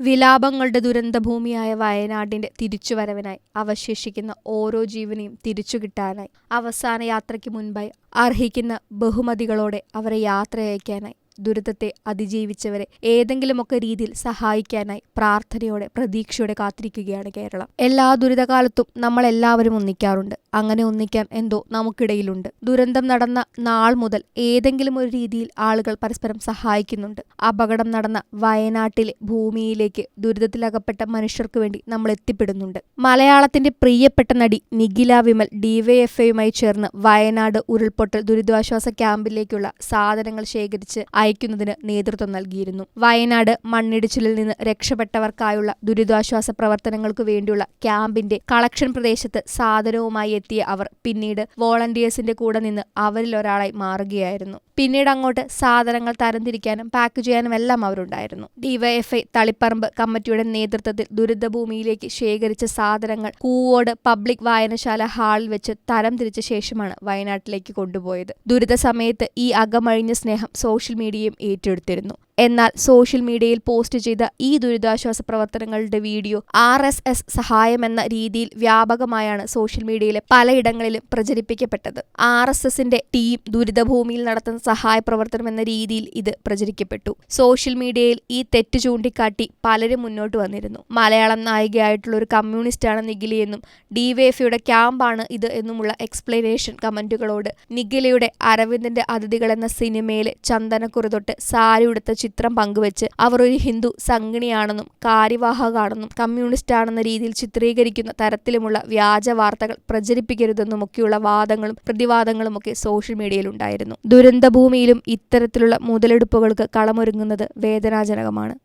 വിലാപങ്ങളുടെ ദുരന്തഭൂമിയായ വയനാടിന്റെ തിരിച്ചുവരവിനായി അവശേഷിക്കുന്ന ഓരോ ജീവനെയും തിരിച്ചുകിട്ടാനായി അവസാന യാത്രയ്ക്ക് മുൻപായി അർഹിക്കുന്ന ബഹുമതികളോടെ അവരെ യാത്രയയക്കാനായി ദുരിതത്തെ അതിജീവിച്ചവരെ ഏതെങ്കിലുമൊക്കെ രീതിയിൽ സഹായിക്കാനായി പ്രാർത്ഥനയോടെ പ്രതീക്ഷയോടെ കാത്തിരിക്കുകയാണ് കേരളം. എല്ലാ ദുരിതകാലത്തും നമ്മൾ എല്ലാവരും ഒന്നിക്കാറുണ്ട്. അങ്ങനെ ഒന്നിക്കാൻ എന്തോ നമുക്കിടയിലുണ്ട്. ദുരന്തം നടന്ന നാൾ മുതൽ ഏതെങ്കിലും ഒരു രീതിയിൽ ആളുകൾ പരസ്പരം സഹായിക്കുന്നുണ്ട്. അപകടം നടന്ന വയനാട്ടിലെ ഭൂമിയിലേക്ക് ദുരിതത്തിലകപ്പെട്ട മനുഷ്യർക്ക് വേണ്ടി നമ്മൾ എത്തിപ്പെടുന്നുണ്ട്. മലയാളത്തിന്റെ പ്രിയപ്പെട്ട നടി നിഖില വിമൽ ഡിവൈഎഫ്ഐയുമായി ചേർന്ന് വയനാട് ഉരുൾപൊട്ടൽ ദുരിതാശ്വാസ ക്യാമ്പിലേക്കുള്ള സാധനങ്ങൾ ശേഖരിച്ച് അയക്കുന്നതിന് നേതൃത്വം നൽകിയിരുന്നു. വയനാട് മണ്ണിടിച്ചിലിൽ നിന്ന് രക്ഷപ്പെട്ടവർക്കായുള്ള ദുരിതാശ്വാസ പ്രവർത്തനങ്ങൾക്കു വേണ്ടിയുള്ള ക്യാമ്പിന്റെ കളക്ഷൻ പ്രദേശത്ത് സാധനവുമായി എത്തിയ അവർ പിന്നീട് വോളണ്ടിയേഴ്സിന്റെ കൂടെ നിന്ന് അവരിൽ ഒരാളായി മാറുകയായിരുന്നു. പിന്നീട് അങ്ങോട്ട് സാധനങ്ങൾ തരംതിരിക്കാനും പാക്ക് ചെയ്യാനും എല്ലാം അവരുണ്ടായിരുന്നു. ഡിവൈഎഫ്ഐ തളിപ്പറമ്പ് കമ്മിറ്റിയുടെ നേതൃത്വത്തിൽ ദുരിതഭൂമിയിലേക്ക് ശേഖരിച്ച സാധനങ്ങൾ കൂവോട് പബ്ലിക് വായനശാല ഹാളിൽ വെച്ച് തരംതിരിച്ച ശേഷമാണ് വയനാട്ടിലേക്ക് കൊണ്ടുപോയത്. ദുരിത സമയത്ത് ഈ അകമഴിഞ്ഞ സ്നേഹം സോഷ്യൽ മീഡിയയും ഏറ്റെടുത്തിരുന്നു എന്നാൽ സോഷ്യൽ മീഡിയയിൽ പോസ്റ്റ് ചെയ്ത ഈ ദുരിതാശ്വാസ പ്രവർത്തനങ്ങളുടെ വീഡിയോ ആർ എസ് എസ് സഹായമെന്ന രീതിയിൽ വ്യാപകമായാണ് സോഷ്യൽ മീഡിയയിലെ പലയിടങ്ങളിലും പ്രചരിപ്പിക്കപ്പെട്ടത്. ആർ എസ് എസിന്റെ ടീം ദുരിതഭൂമിയിൽ നടത്തുന്ന സഹായ പ്രവർത്തനം എന്ന രീതിയിൽ ഇത് പ്രചരിക്കപ്പെട്ടു. സോഷ്യൽ മീഡിയയിൽ ഈ തെറ്റ് ചൂണ്ടിക്കാട്ടി പലരും മുന്നോട്ട് വന്നിരുന്നു. മലയാളം നായികയായിട്ടുള്ള ഒരു കമ്മ്യൂണിസ്റ്റാണ് നിഖിലയെന്നും ഡിവൈഎഫിയുടെ ക്യാമ്പാണ് ഇത് എന്നുമുള്ള എക്സ്പ്ലനേഷൻ കമന്റുകളോട് നിഖിലയുടെ അരവിന്ദന്റെ അതിഥികൾ എന്ന സിനിമയിലെ ചന്ദനക്കുറി തൊട്ട് സാരി ഉടുത്ത ചിത്രം പങ്കുവച്ച് അവർ ഒരു ഹിന്ദു സംഘിണിയാണെന്നും കാര്യവാഹകാണെന്നും കമ്മ്യൂണിസ്റ്റ് ആണെന്ന രീതിയിൽ ചിത്രീകരിക്കുന്ന തരത്തിലുമുള്ള വ്യാജ വാർത്തകൾ പ്രചരിപ്പിക്കരുതെന്നുമൊക്കെയുള്ള വാദങ്ങളും പ്രതിവാദങ്ങളുമൊക്കെ സോഷ്യൽ മീഡിയയിലുണ്ടായിരുന്നു. ദുരന്തഭൂമിയിലും ഇത്തരത്തിലുള്ള മുതലെടുപ്പുകൾക്ക് കളമൊരുങ്ങുന്നത് വേദനാജനകമാണ്.